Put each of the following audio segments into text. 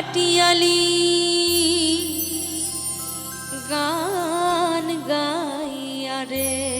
ভাটিয়ালি গান গাইয়া রে।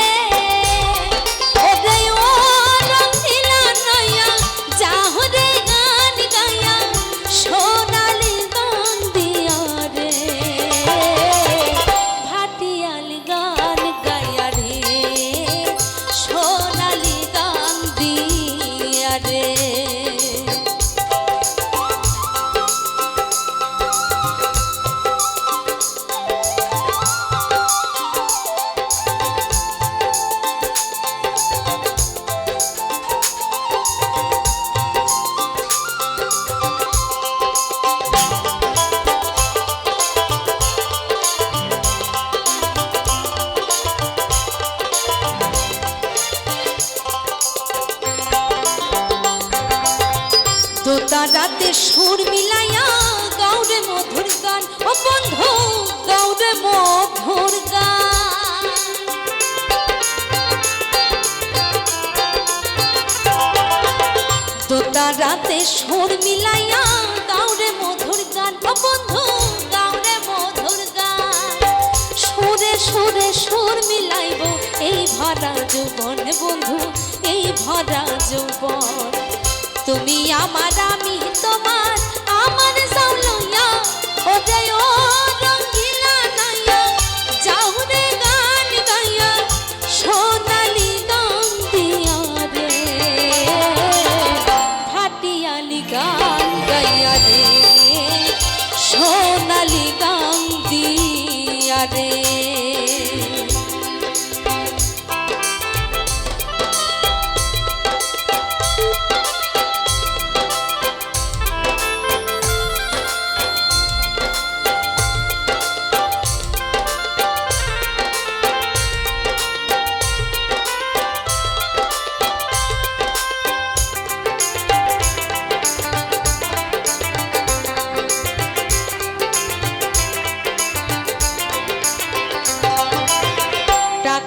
রাতে সুর মিলাইয়া গাউরে মধুর গান। ও বন্ধু গাউরে মধুর গান। দোতা রাতে সুর মিলাইয়া গাউরে মধুর গান। ও বন্ধু গাউরে মধুর গান। সুরে সুরে সুর মিলাইব এই ভরা যৌবন বন্ধু, এই ভরা যৌবন। তুমি আমার আমি তোমার আমার সাউলইয়া ও জয়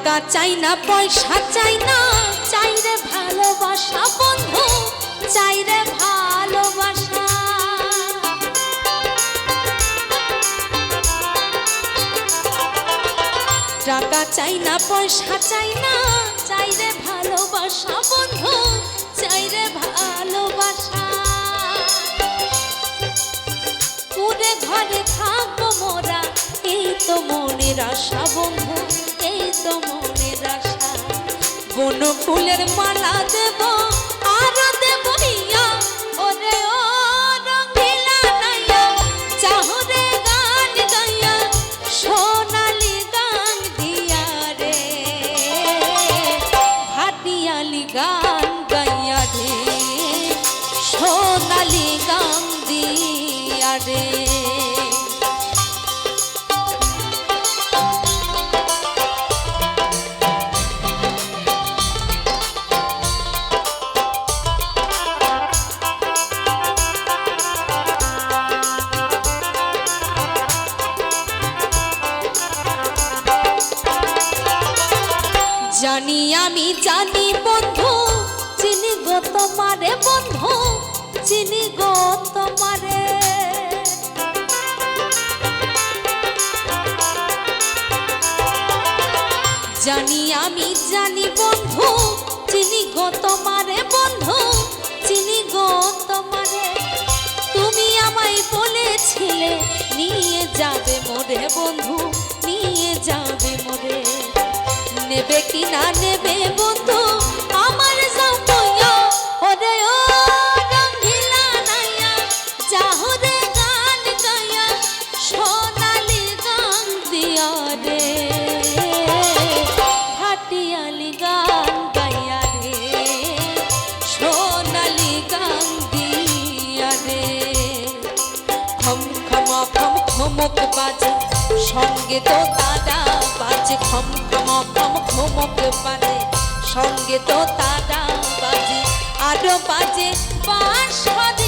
টাকা চাই না, পয়সা চাই না। চাই রে ভালোবাসা, বন্ধু, চাই রে ভালোবাসা। টাকা চাই না, পয়সা চাই না। চাই রে ভালোবাসা, বন্ধু, চাই রে ভালোবাসা। পুরে ঘরে থাকব মোরা, এই তো মনের আশা, বন্ধু। তো মনের আশা বন ফুলের মালা দেব, আর দেব ইয়া ওরে ও রঙিলা নাইয়া, চাহরে গান গাইয়া, সোনালি গান দিয়া রে। ভাটিয়ালি গান গাইয়া রে, সোনালি গান দিয়া রে। জানি আমি জানি বন্ধু। চিনি গো তোমারে বন্ধু, চিনি গো তোমারে। জানি আমি জানি বন্ধু, চিনি গো তোমারে বন্ধু, চিনি গো তোমারে। তুমি আমায় বলেছিলে, নিয়ে যাবে মোরে বন্ধু, নিয়ে যাবে নেবে কি না নেবে বন্ধু? আমার সোনালি গাইয়া রে, সোনালি খম খমা, খম সঙ্গে তো তারা বাজে। খম খমা, খম খমক বাজে সঙ্গে তো তারা বাজে আরও বাজে বাঁশরে